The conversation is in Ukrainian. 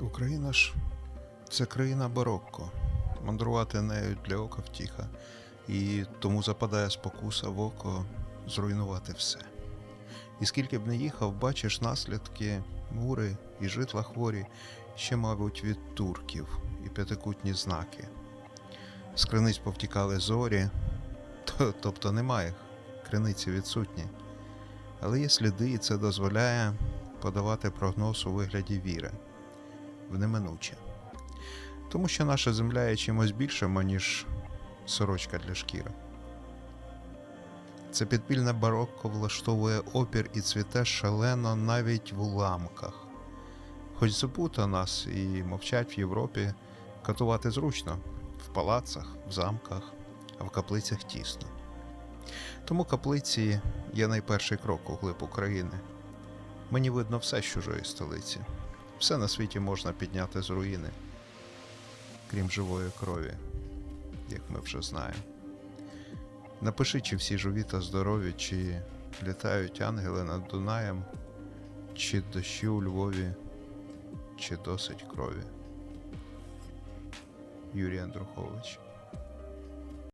Україна ж це країна барокко. Мандрувати нею для ока втіха, і тому западає спокуса в око зруйнувати все. І скільки б не їхав, бачиш наслідки, мури і житла хворі, ще, мабуть, від турків і п'ятикутні знаки. З криниць повтікали зорі, то- тобто немає їх, криниці відсутні. Але є сліди, і це дозволяє подавати прогноз у вигляді віри в неминуче. Тому що наша земля є чимось більшим, ніж сорочка для шкіри. Це підпільне барокко влаштовує опір і цвіте шалено навіть в уламках. Хоч забуто нас і мовчать в Європі, катувати зручно в палацах, в замках, а в каплицях тісно. Тому каплиці є найперший крок у глиб України. Мені видно все з чужої столиці. Все на світі можна підняти з руїни, крім живої крові, як ми вже знаємо. Напиши, чи всі живі та здорові, чи літають ангели над Дунаєм, чи дощі у Львові, чи досить крові. Юрій Андрухович